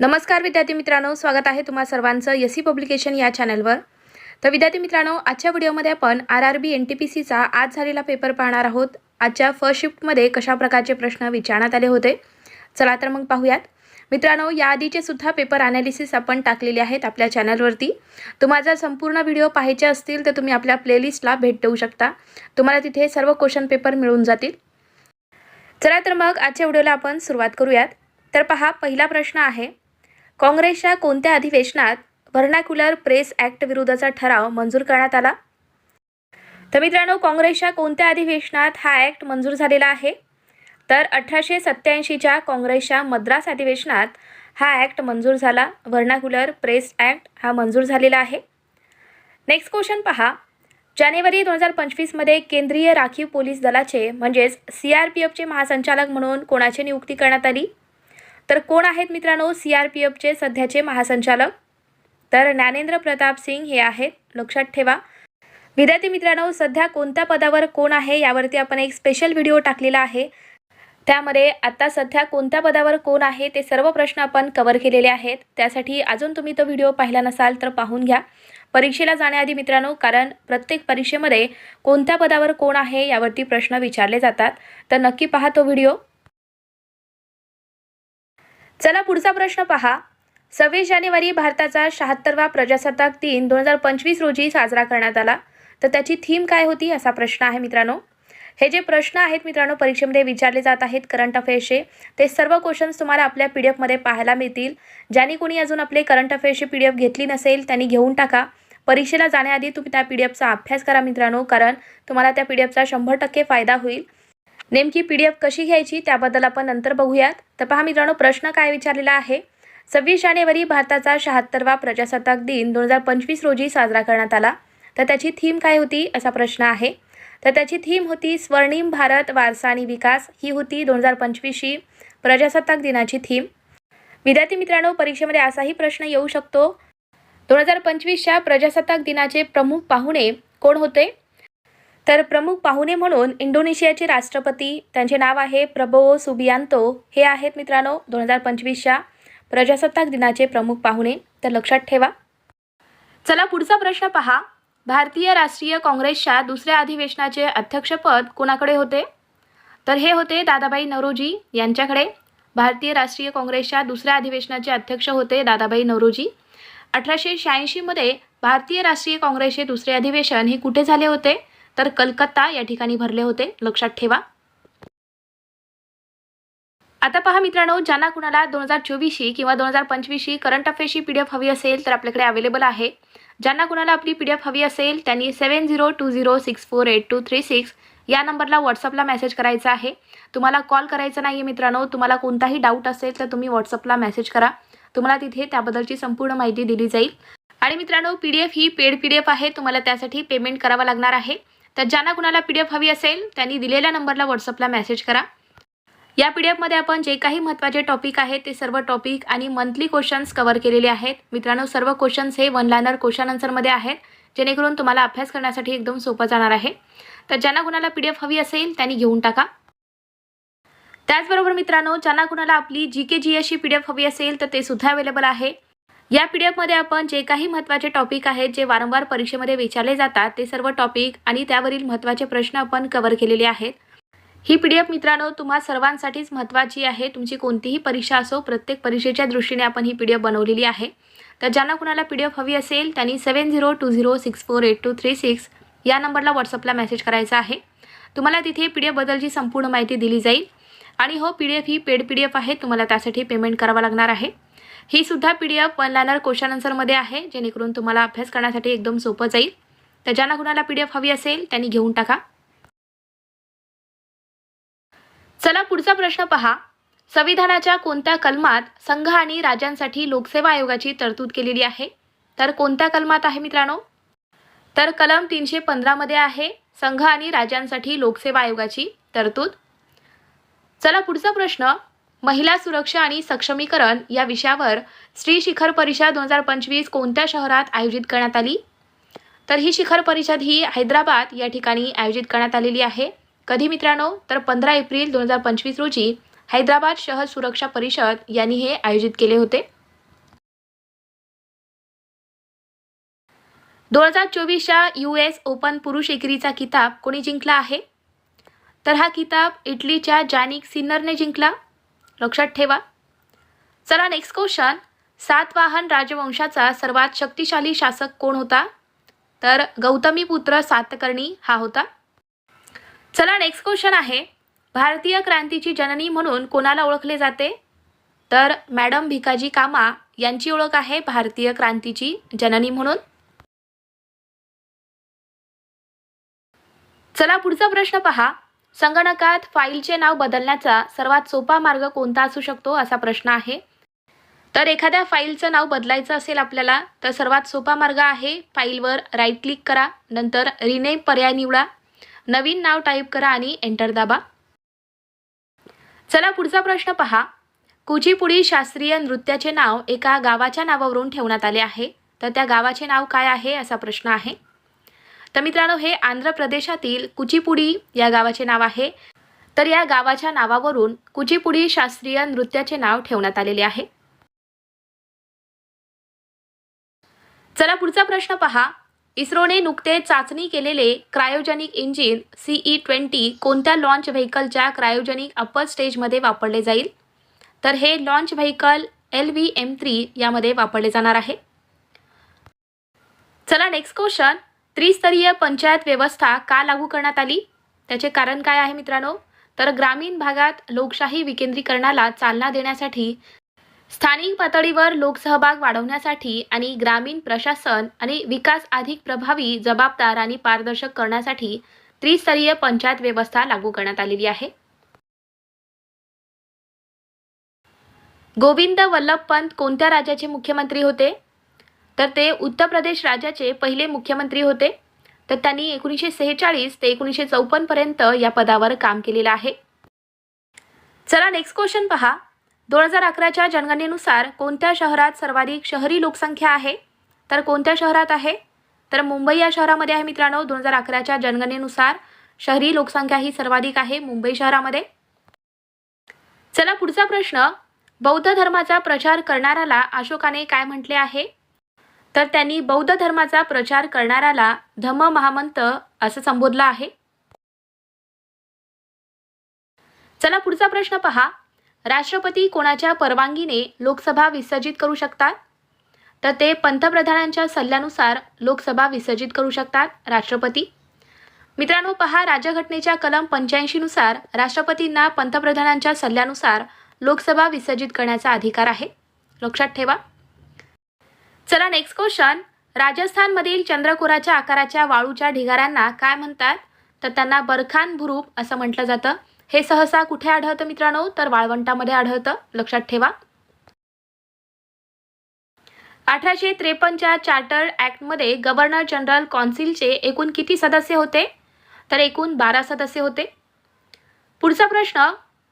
नमस्कार विद्यार्थी मित्रांनो स्वागत आहे तुम्हा सर्वांचं यसी पब्लिकेशन या चॅनलवर. तर विद्यार्थी मित्रांनो आजच्या व्हिडिओमध्ये आपण R R B N T P सीचा आज झालेला पेपर पाहणार आहोत. आजच्या फर्स्ट शिफ्टमध्ये कशा प्रकारचे प्रश्न विचारण्यात आले होते? चला तर मग पाहूयात. मित्रांनो याआधीचे सुद्धा पेपर ॲनालिसिस आपण टाकलेले आहेत आपल्या चॅनलवरती. तुम्हाला जर संपूर्ण व्हिडिओ पाहायचे असतील तर तुम्ही आपल्या प्लेलिस्टला भेट देऊ शकता. तुम्हाला तिथे सर्व क्वेश्चन पेपर मिळून जातील. चला तर मग आजच्या व्हिडिओला आपण सुरुवात करूयात. तर पहा पहिला प्रश्न आहे काँग्रेसच्या कोणत्या अधिवेशनात व्हर्नॅक्युलर प्रेस ॲक्ट विरोधाचा ठराव मंजूर करण्यात आला? तर मित्रांनो काँग्रेसच्या कोणत्या अधिवेशनात हा ॲक्ट मंजूर झालेला आहे? तर अठराशे सत्त्याऐंशीच्या काँग्रेसच्या मद्रास अधिवेशनात हा ॲक्ट मंजूर झाला. व्हर्नॅक्युलर प्रेस ॲक्ट हा मंजूर झालेला आहे. नेक्स्ट क्वेश्चन पहा. जानेवारी दोन हजार पंचवीसमध्ये केंद्रीय राखीव पोलीस दलाचे म्हणजेच सी आर पी एफचे महासंचालक म्हणून कोणाची नियुक्ती करण्यात आली? तर कोण आहेत मित्रांनो सी आर पी एफचे सध्याचे महासंचालक? तर ज्ञानेंद्र प्रताप सिंग हे आहेत. लक्षात ठेवा. विद्यार्थी मित्रांनो सध्या कोणत्या पदावर कोण आहे यावरती आपण एक स्पेशल व्हिडिओ टाकलेला आहे. त्यामध्ये आत्ता सध्या कोणत्या पदावर कोण आहे ते सर्व प्रश्न आपण कवर केलेले आहेत. त्यासाठी अजून तुम्ही तो व्हिडिओ पाहिला नसाल तर पाहून घ्या. परीक्षेला जाण्याआधी मित्रांनो कारण प्रत्येक परीक्षेमध्ये कोणत्या पदावर कोण आहे यावरती प्रश्न विचारले जातात. तर नक्की पहा तो व्हिडिओ चला पुढचा प्रश्न पहा. सव्वीस जानेवारी भारताचा शहात्तरवा प्रजासत्ताक दिन दोन हजार पंचवीस रोजी साजरा करण्यात आला. तर त्याची थीम काय होती असा प्रश्न आहे मित्रांनो. हे जे प्रश्न आहेत मित्रांनो परीक्षेमध्ये विचारले जात आहेत करंट अफेअर्सचे ते सर्व क्वेश्चन्स तुम्हाला आपल्या पी डी एफमध्ये पाहायला मिळतील. ज्यांनी कोणी अजून आपले करंट अफेअर्सची पी डी एफ घेतली नसेल त्यांनी घेऊन टाका. परीक्षेला जाण्याआधी तुम्ही त्या पी डी एफचा अभ्यास करा मित्रांनो कारण तुम्हाला त्या पी डी एफचा शंभर टक्के फायदा होईल. नेमकी पी डी एफ कशी घ्यायची त्याबद्दल आपण नंतर बघूयात. तर पहा मित्रांनो प्रश्न काय विचारलेला आहे? सव्वीस जानेवारी भारताचा शहात्तरवा प्रजासत्ताक दिन दोन हजार पंचवीस रोजी साजरा करण्यात आला. तर त्याची थीम काय होती असा प्रश्न आहे. तर त्याची थीम होती स्वर्णिम भारत वारसा आणि विकास. ही होती दोन हजार पंचवीसची प्रजासत्ताक दिनाची थीम. विद्यार्थी मित्रांनो परीक्षेमध्ये असाही प्रश्न येऊ शकतो. दोन हजार पंचवीसच्या प्रजासत्ताक दिनाचे प्रमुख पाहुणे कोण होते? तर प्रमुख पाहुणे म्हणून इंडोनेशियाचे राष्ट्रपती त्यांचे नाव आहे प्रभो सुबियांतो. हे आहेत मित्रांनो दोन हजार पंचवीसच्या प्रजासत्ताक दिनाचे प्रमुख पाहुणे. तर लक्षात ठेवा. चला पुढचा प्रश्न पहा. भारतीय राष्ट्रीय काँग्रेसच्या दुसऱ्या अधिवेशनाचे अध्यक्षपद कोणाकडे होते? तर हे होते दादाबाई नवरोजी यांच्याकडे. भारतीय राष्ट्रीय काँग्रेसच्या दुसऱ्या अधिवेशनाचे अध्यक्ष होते दादाबाई नवरोजी अठराशे शहाऐंशीमध्ये भारतीय राष्ट्रीय काँग्रेसचे दुसरे अधिवेशन हे कुठे झाले होते? तर कलकत्ता या ठिकाणी भरले होते. लक्षात ठेवा. आता पहा मित्रांनो ज्यांना कुणाला दोन हजार चोवीसशी किंवा दोन हजार पंचवीसशी करंट अफेअर्सची पी डी एफ हवी असेल तर आपल्याकडे अवेलेबल आहे. ज्यांना कुणाला आपली पी डी एफ हवी असेल त्यांनी seven zero two zero six four eight two three six या नंबरला व्हॉट्सअपला मेसेज करायचा आहे. तुम्हाला कॉल करायचा नाही आहे मित्रांनो तुम्हाला कोणताही डाऊट असेल तर तुम्ही व्हॉट्सअपला मेसेज करा. तुम्हाला तिथे त्याबद्दलची संपूर्ण माहिती दिली जाईल. आणि मित्रांनो पी डी एफ ही पेड पी डी एफ आहे. तुम्हाला त्यासाठी पेमेंट करावं लागणार आहे. तर ज्यांना कुणाला पी डी एफ हवी असेल त्यांनी दिलेल्या नंबरला व्हॉट्सअपला मेसेज करा. या पी डी एफमध्ये आपण जे काही महत्त्वाचे टॉपिक आहेत ते सर्व टॉपिक आणि मंथली क्वेश्चन्स कवर केलेले आहेत. मित्रांनो सर्व क्वेश्चन्स हे वन लायनर क्वेश्चन आन्सरमध्ये आहेत जेणेकरून तुम्हाला अभ्यास करण्यासाठी एकदम सोपं जाणार आहे. तर ज्यांना कुणाला पी डी एफ हवी असेल त्यांनी घेऊन टाका. त्याचबरोबर मित्रांनो ज्यांना कुणाला आपली जी के जी एसची पी डी एफ हवी असेल तर ते सुद्धा अवेलेबल आहे. या पी डी एफमध्ये आपण जे काही महत्त्वाचे टॉपिक आहेत जे वारंवार परीक्षेमध्ये विचारले जातात ते सर्व टॉपिक आणि त्यावरील महत्त्वाचे प्रश्न आपण कव्हर केलेले आहेत. ही पी डी एफ मित्रांनो तुम्हा सर्वांसाठीच महत्त्वाची आहे. तुमची कोणतीही परीक्षा असो प्रत्येक परीक्षेच्या दृष्टीने आपण ही पी डी एफ बनवलेली आहे. तर ज्यांना कुणाला पी डी एफ हवी असेल त्यांनी seven zero two zero six four eight two three six या नंबरला व्हॉट्सअपला मेसेज करायचा आहे. तुम्हाला तिथे पी डी एफबद्दलची संपूर्ण माहिती दिली जाईल. आणि हो पी डी एफ ही पेड पी डी एफ आहे. तुम्हाला त्यासाठी पेमेंट करावं लागणार आहे. ही सुद्धा P D F one liner question आन्सरमध्ये आहे जेणेकरून तुम्हाला अभ्यास करण्यासाठी एकदम सोपं जाईल. तर ज्यांना कुणाला पी डी एफ हवी असेल त्यांनी घेऊन टाका. चला पुढचा प्रश्न पहा. संविधानाच्या कोणत्या कलमात संघ आणि राज्यांसाठी लोकसेवा आयोगाची तरतूद केलेली आहे? तर कोणत्या कलमात आहे मित्रांनो? तर कलम तीनशे पंधरामध्ये आहे संघ आणि राज्यांसाठी लोकसेवा आयोगाची तरतूद. चला पुढचा प्रश्न. महिला सुरक्षा आणि सक्षमीकरण या विषयावर स्त्री शिखर परिषद दोन हजार पंचवीस कोणत्या शहरात आयोजित करण्यात आली? तर ही शिखर परिषद ही हैदराबाद या ठिकाणी आयोजित करण्यात आलेली आहे. कधी मित्रांनो? तर पंधरा एप्रिल दोन हजार पंचवीस रोजी हैदराबाद शहर सुरक्षा परिषद यांनी हे आयोजित केले होते. दोन हजार चोवीसच्या यू एस ओपन पुरुष एकेरीचा किताब कोणी जिंकला आहे? तर हा किताब इटलीच्या जॅनिक सिन्नरने जिंकला. लक्षात ठेवा. चला नेक्स्ट क्वेश्चन सातवाहन राजवंशाचा सर्वात शक्तिशाली शासक कोण होता? तर गौतमीपुत्र सातकर्णी हा होता. चला नेक्स्ट क्वेश्चन आहे. भारतीय क्रांतीची जननी म्हणून कोणाला ओळखले जाते? तर मॅडम भिकाजी कामा यांची ओळख आहे भारतीय क्रांतीची जननी म्हणून. चला पुढचा प्रश्न पहा. संगणकात फाईलचे नाव बदलण्याचा सर्वात सोपा मार्ग कोणता असू शकतो असा प्रश्न आहे. तर एखाद्या फाईलचं नाव बदलायचं असेल आपल्याला तर सर्वात सोपा मार्ग आहे फाईलवर राईट क्लिक करा नंतर रिनेम पर्याय निवडा नवीन नाव टाईप करा आणि एंटर दाबा. चला पुढचा प्रश्न पहा. कुचीपुडी शास्त्रीय नृत्याचे नाव एका गावाच्या नावावरून ठेवण्यात आले आहे. तर त्या गावाचे नाव काय आहे असा प्रश्न आहे. तर मित्रांनो हे आंध्र प्रदेशातील कुचीपुडी या गावाचे नाव आहे. तर या गावाच्या नावावरून कुचीपुडी शास्त्रीय नृत्याचे नाव ठेवण्यात आलेले आहे. चला पुढचा प्रश्न पहा. इस्रोने नुकतेच चाचणी केलेले cryogenic engine C E twenty कोणत्या लॉन्च व्हेकलच्या क्रायोजनिक अप्पर स्टेजमध्ये वापरले जाईल? तर हे launch vehicle L V M three यामध्ये वापरले जाणार आहे. चला नेक्स्ट क्वेश्चन त्रिस्तरीय पंचायत व्यवस्था का लागू करण्यात आली? त्याचे कारण काय आहे मित्रांनो? तर ग्रामीण भागात लोकशाही विकेंद्रीकरणाला चालना देण्यासाठी स्थानिक पातळीवर लोकसहभाग वाढवण्यासाठी आणि ग्रामीण प्रशासन आणि विकास अधिक प्रभावी जबाबदार आणि पारदर्शक करण्यासाठी त्रिस्तरीय पंचायत व्यवस्था लागू करण्यात आलेली आहे. गोविंद वल्लभ पंत कोणत्या राज्याचे मुख्यमंत्री होते? तर ते उत्तर प्रदेश राज्याचे पहिले मुख्यमंत्री होते. तर त्यांनी एकोणीसशे सेहेचाळीस ते एकोणीसशे चौपन्नपर्यंत या पदावर काम केलेलं आहे. चला नेक्स्ट क्वेश्चन पहा. दोन हजार अकराच्या जनगणनेनुसार कोणत्या शहरात सर्वाधिक शहरी लोकसंख्या आहे? तर कोणत्या शहरात आहे? तर मुंबई या शहरामध्ये आहे मित्रांनो दोन हजार अकराच्या जनगणनेनुसार शहरी लोकसंख्या ही सर्वाधिक आहे मुंबई शहरामध्ये. चला पुढचा प्रश्न. बौद्ध धर्माचा प्रचार करणाऱ्याला अशोकाने काय म्हटले आहे? तर त्यांनी बौद्ध धर्माचा प्रचार करणाऱ्याला धम्म महामंत असं संबोधलं आहे. चला पुढचा प्रश्न पहा. राष्ट्रपती कोणाच्या परवानगीने लोकसभा विसर्जित करू शकतात? तर ते पंतप्रधानांच्या सल्ल्यानुसार लोकसभा विसर्जित करू शकतात राष्ट्रपती. मित्रांनो पहा राज्यघटनेच्या कलम पंच्याऐंशीनुसार राष्ट्रपतींना पंतप्रधानांच्या सल्ल्यानुसार लोकसभा विसर्जित करण्याचा अधिकार आहे. लक्षात ठेवा. चला नेक्स्ट क्वेश्चन राजस्थानमधील चंद्रकोराच्या आकाराच्या वाळूच्या ढिगाऱ्यांना काय म्हणतात? तर त्यांना बरखान भुरूप असं म्हटलं जातं. हे सहसा कुठे आढळतं मित्रांनो? तर वाळवंटामध्ये आढळतं. लक्षात ठेवा. अठराशे त्रेपन्नच्या चार्टर ॲक्टमध्ये गव्हर्नर जनरल कौन्सिलचे एकूण किती सदस्य होते? तर एकूण बारा सदस्य होते. पुढचा प्रश्न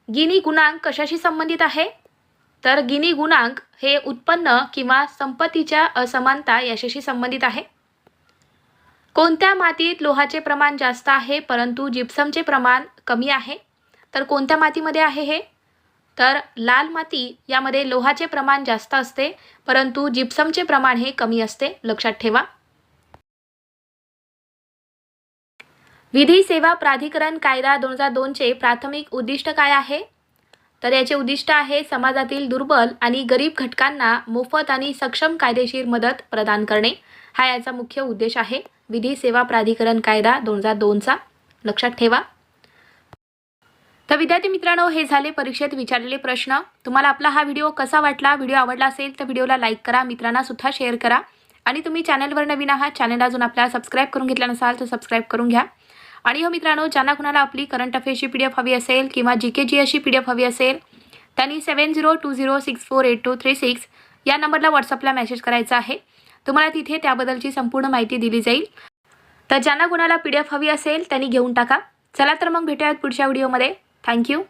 गिनी गुणांक कशाशी संबंधित आहे? तर गिनी गुणांक हे उत्पन्न किंवा संपत्तीच्या असमानता याच्याशी संबंधित आहे. कोणत्या मातीत लोहाचे प्रमाण जास्त आहे परंतु जिप्समचे प्रमाण कमी आहे? तर कोणत्या मातीमध्ये आहे हे? तर लाल माती यामध्ये लोहाचे प्रमाण जास्त असते परंतु जिप्समचे प्रमाण हे कमी असते. लक्षात ठेवा. विधी सेवा प्राधिकरण कायदा दोन हजार दोनचे प्राथमिक उद्दिष्ट काय आहे? तर याचे उद्दिष्ट आहे समाजातील दुर्बल आणि गरीब घटकांना मोफत आणि सक्षम कायदेशीर मदत प्रदान करणे. हा याचा मुख्य उद्देश आहे. विधी सेवा प्राधिकरण कायदा दोन हजार दोनचा लक्षात ठेवा. तर विद्यार्थी मित्रांनो हे झाले परीक्षेत विचारलेले प्रश्न. तुम्हाला आपला हा व्हिडिओ कसा वाटला? व्हिडिओ आवडला असेल तर व्हिडिओला लाईक करा मित्रांना सुद्धा शेअर करा. आणि तुम्ही चॅनलवर नवीन आहात चॅनल अजून आपल्याला सबस्क्राईब करून घेतला नसाल तर सबस्क्राईब करून घ्या. आणि हो मित्रांनो ज्यांना कुणाला आपली करंट अफेअरची पी डी एफ हवी असेल किंवा जी के जी एसची पी डी एफ हवी असेल त्यांनी seven zero two zero six four eight two three six या नंबरला व्हॉट्सअपला मेसेज करायचा आहे. तुम्हाला तिथे त्याबद्दलची संपूर्ण माहिती दिली जाईल. तर ज्यांना कुणाला पी डी एफ हवी असेल त्यांनी घेऊन टाका. चला तर मग भेटूयात पुढच्या व्हिडिओमध्ये थँक्यू